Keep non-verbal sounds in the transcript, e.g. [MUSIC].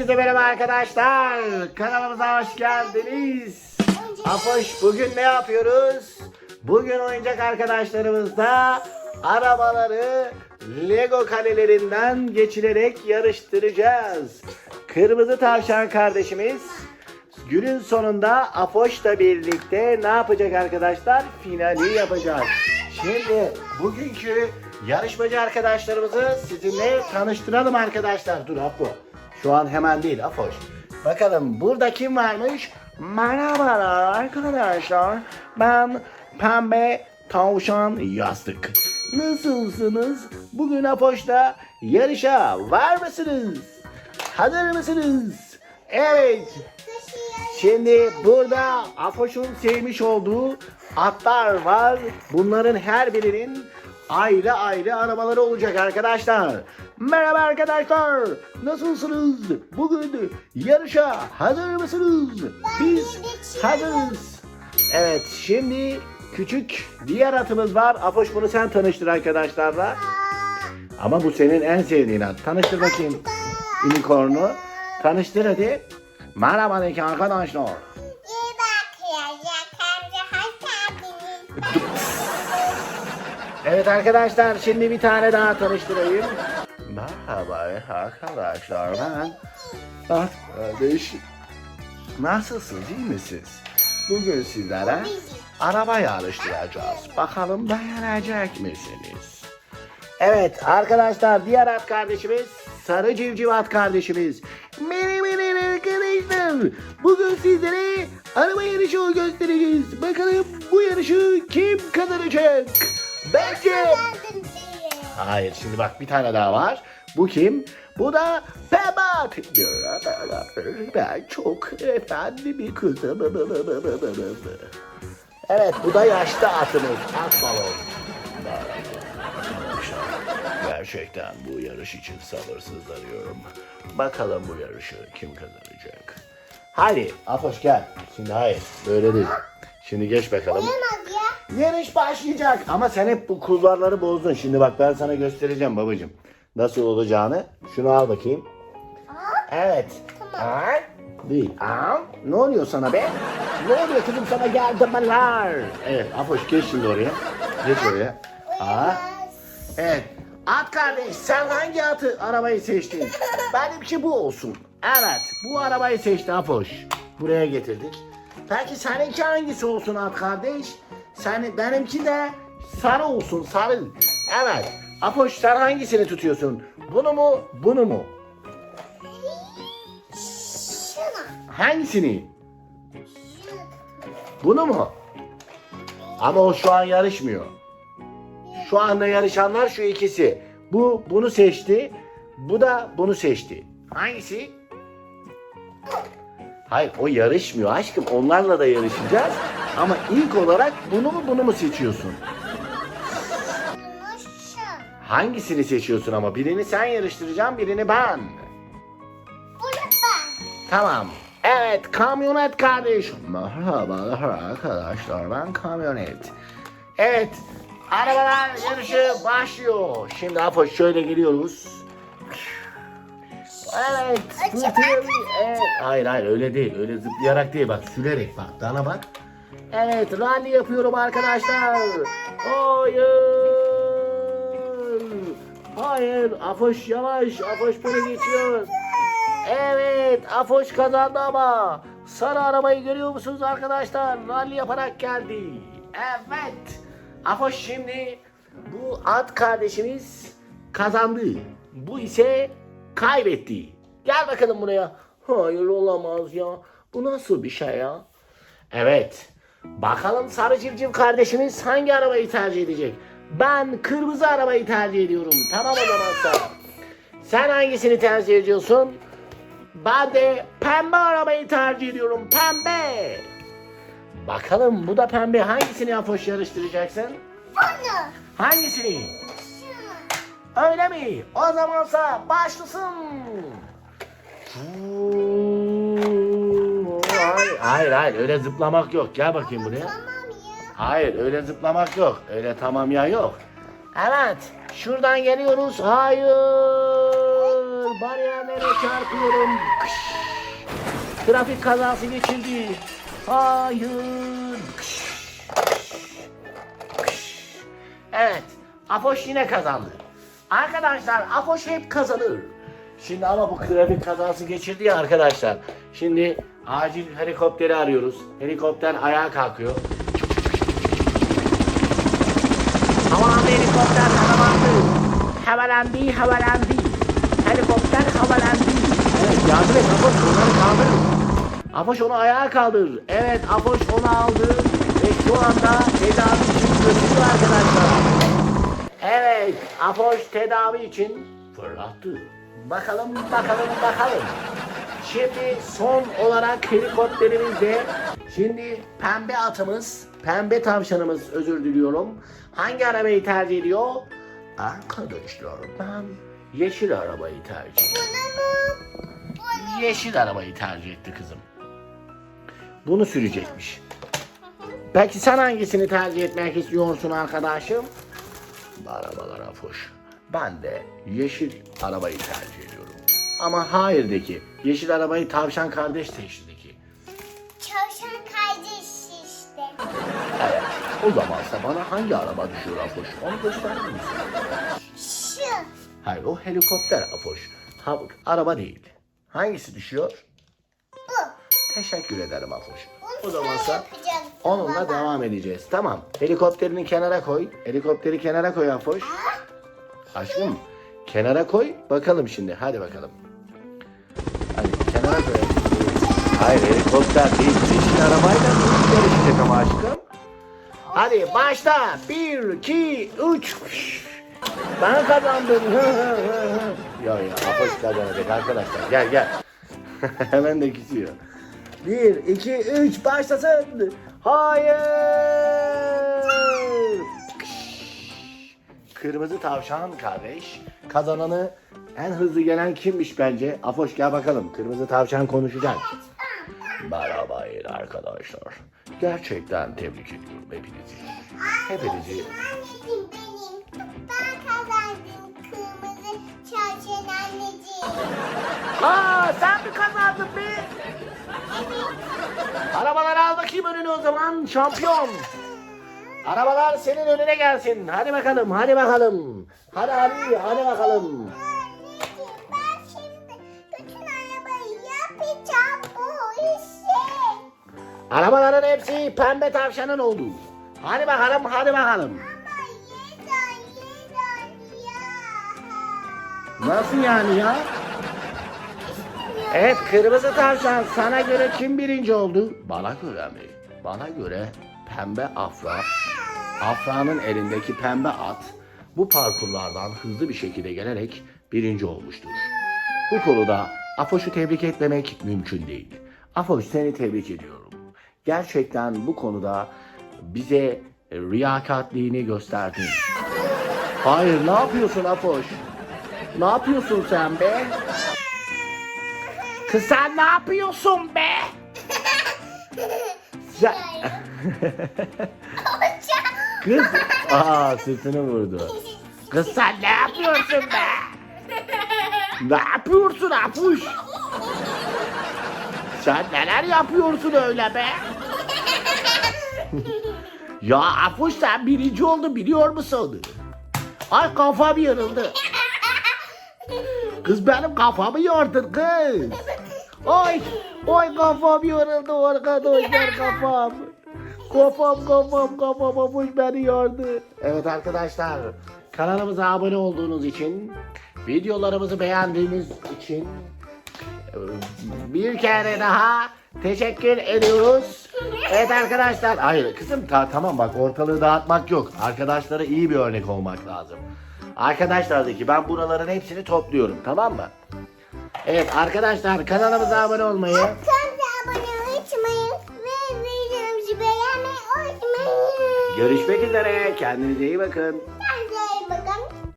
Herkese merhaba arkadaşlar. Kanalımıza hoş geldiniz. Apoş bugün ne yapıyoruz? Bugün oyuncak arkadaşlarımızla arabaları Lego kalelerinden geçirerek yarıştıracağız. Kırmızı tavşan kardeşimiz günün sonunda Apoş'la birlikte ne yapacak arkadaşlar? Finali yapacağız. Şimdi bugünkü yarışmacı arkadaşlarımızı sizinle tanıştıralım arkadaşlar. Dur Apo. Şu an hemen değil Afoş. Bakalım burada kim varmış? Merhabalar arkadaşlar. Ben Pembe Tavşan Yastık. Nasılsınız? Bugün Afoş'la yarışa var mısınız? Hazır mısınız? Evet. Şimdi burada Afoş'un sevmiş olduğu atlar var. Bunların her birinin ayrı ayrı arabaları olacak arkadaşlar. Merhaba arkadaşlar. Nasılsınız? Bugün yarışa hazır mısınız? Biz hazırız. Evet şimdi küçük diğer atımız var. Afoş bunu sen tanıştır arkadaşlarla. Ama bu senin en sevdiğin at. Tanıştır bakayım unicorn'u. Tanıştır hadi. Merhaba arkadaşlar. Evet arkadaşlar şimdi bir tane daha tanıştırayım. Merhaba arkadaşlar ben At kardeş. Nasılsınız iyi misiniz? Bugün sizlere araba yarıştıracağız. Bakalım beğenecek misiniz? Evet arkadaşlar diğer at kardeşimiz sarı civciv at kardeşimiz. Merhaba arkadaşlar. Bugün sizlere araba yarışı göstereceğiz. Bakalım bu yarışı kim kazanacak? Diye. Hayır şimdi bak bir tane daha var. Bu kim? Bu da Pebat. Ben çok efendi bir kızım. Evet bu da yaşlı atımız. At balon. Gerçekten bu yarış için sabırsızlanıyorum. Bakalım bu yarışı kim kazanacak? Hadi Afoş gel. Şimdi hayır böyle değil. Şimdi geç bakalım. Olmaz ya. Yarış başlayacak. Ama sen hep bu kulvarları bozdun. Şimdi bak ben sana göstereceğim babacığım. Nasıl olacağını. Şunu al bakayım. Evet. Tamam. Al. Değil. Al. Ne oluyor sana be? Ne oluyor kızım sana geldimeler? Evet Afoş geç şimdi oraya. Geç oraya. Aa. Evet. At kardeş sen hangi atı arabayı seçtin? [LAUGHS] Benimki bu olsun. Evet bu arabayı seçti Afoş. Buraya getirdik. Peki seninki hangisi olsun at kardeş? Sen, benimki de sarı olsun sarı. Evet. Afoş sen hangisini tutuyorsun? Bunu mu bunu mu? Şuna. Hangisini? Bunu mu? Ama o şu an yarışmıyor. Şu anda yarışanlar şu ikisi. Bu bunu seçti. Bu da bunu seçti. Hangisi? Hayır o yarışmıyor aşkım. Onlarla da yarışacağız. Ama ilk olarak bunu mu bunu mu seçiyorsun? Hangisini seçiyorsun ama? Birini sen yarıştıracaksın, birini ben. Bunu ben. Tamam. Evet kamyonet kardeş. Merhabalar arkadaşlar ben kamyonet. Evet arabalar yarışı başlıyor. Şimdi Afoş şöyle geliyoruz. Evet. evet. Hayır hayır öyle değil. Öyle zıplayarak değil bak sürerek bak. Dana bak. Evet rally yapıyorum arkadaşlar. Hayır. Hayır. Afoş yavaş. Afoş böyle geçiyor. Evet, Afoş kazandı ama sarı arabayı görüyor musunuz arkadaşlar? Rally yaparak geldi. Evet. Afoş şimdi bu at kardeşimiz kazandı. Bu ise kaybetti. Gel bakalım buraya. Hayır olamaz ya. Bu nasıl bir şey ya? Evet. Bakalım sarı civciv kardeşimiz hangi arabayı tercih edecek? Ben kırmızı arabayı tercih ediyorum. Tamam o zaman sen. Sen hangisini tercih ediyorsun? Ben de pembe arabayı tercih ediyorum. Pembe. Bakalım bu da pembe. Hangisini Afoş yarıştıracaksın? Bunu. Hangisini? Şunu. Öyle mi? O zamansa başlasın. Hayır, hayır, hayır. Öyle zıplamak yok. Gel bakayım buraya. Tamam ya. Hayır, öyle zıplamak yok. Öyle tamam ya yok. Evet. Şuradan geliyoruz. Hayır. Bariyerleri Yere çarpıyorum. Kış. Trafik kazası geçirdi. Hayır. Evet. Afoş yine kazandı. Arkadaşlar Afoş hep kazanır. Şimdi ama bu trafik kazası geçirdi ya arkadaşlar. Şimdi acil helikopteri arıyoruz. Helikopter ayağa kalkıyor. Havalandı helikopter havalandı. Havalandı havalandı. Helikopter havalandı. Evet yardım et Afoş onları kaldır. Afoş onu ayağa kaldır. Evet Afoş onu aldı. Ve şu anda tedavi için götürüyor arkadaşlar. Evet Afoş tedavi için fırlattı. Bakalım bakalım bakalım. Şimdi son olarak helikopterimizde şimdi pembe atımız, pembe tavşanımız özür diliyorum. Hangi arabayı tercih ediyor? Arkadaşlar ben yeşil arabayı tercih? Bunu. Yeşil arabayı tercih etti kızım. Bunu sürecekmiş. Peki sen hangisini tercih etmek istiyorsun arkadaşım? Arabalar afoş. Ben de yeşil arabayı tercih ediyorum. Ama hayırdaki yeşil arabayı tavşan kardeş seçtiki. Çalışan kardeş işte. Evet. O zamansa bana hangi araba düşüyor afoş? Onu gösterir misin? Şu. Hayır o helikopter afoş. Ha, araba değil. Hangisi düşüyor? Teşekkür ederim Akmış'ım. O zaman sen onunla devam edeceğiz. Tamam. Helikopterini kenara koy. Helikopteri kenara koy Afoş. Aşkım kenara koy. Bakalım şimdi. Hadi bakalım. Hadi kenara koy. Hayır helikopter değil. Yeşil arabayla yarışacak ama aşkım. Hadi başla. Bir, iki, üç. Ben kazandım. ya ya Afoş kazanacak arkadaşlar. Gel gel. [LAUGHS] Hemen de gidiyor. 1, 2, 3 başlasın. Hayır. Kırmızı tavşan kardeş. Kazananı en hızlı gelen kimmiş bence? Afoş gel bakalım. Kırmızı tavşan konuşacak. Merhaba Merhabayın arkadaşlar. Gerçekten tebrik ediyorum hepinizi. Hepinizi. Anneciğim. Ben kazandım kırmızı çarşen anneciğim. Aa sen mi kazandın be? Arabaları al bakayım önüne o zaman şampiyon. Arabalar senin önüne gelsin. Hadi bakalım, hadi bakalım. Hadi abi, hadi bakalım. Arabaların hepsi pembe tavşanın oldu. Hadi bakalım, hadi bakalım. Nasıl yani ya? Evet, kırmızı tavşan sana göre kim birinci oldu? Bana göre mi? Bana göre pembe afra. Afra'nın elindeki pembe at bu parkurlardan hızlı bir şekilde gelerek birinci olmuştur. Bu konuda Afoş'u tebrik etmemek mümkün değil. Afoş seni tebrik ediyorum. Gerçekten bu konuda bize riyakatliğini gösterdin. Hayır ne yapıyorsun Afoş? Ne yapıyorsun sen be? Kız sen ne yapıyorsun be? Sen... Kız, aa sırtını vurdu. Kız sen ne yapıyorsun be? Ne yapıyorsun Afuş? Sen neler yapıyorsun öyle be? ya Afuş sen birinci oldun biliyor musun? Ay kafam yarıldı. Kız benim kafamı yordun kız. Oy, oy kafam yoruldu arkadaşlar [LAUGHS] kafam. Kafam kafam kafam afuş beni yordu. Evet arkadaşlar kanalımıza abone olduğunuz için videolarımızı beğendiğiniz için bir kere daha teşekkür ediyoruz. Evet arkadaşlar. Hayır kızım ta, tamam bak ortalığı dağıtmak yok. Arkadaşlara iyi bir örnek olmak lazım. Arkadaşlar de ki ben buraların hepsini topluyorum tamam mı? Evet arkadaşlar kanalımıza abone olmayı Kanalımıza abone olmayı ve videomuzu beğenmeyi unutmayın. Görüşmek üzere. Kendinize iyi bakın.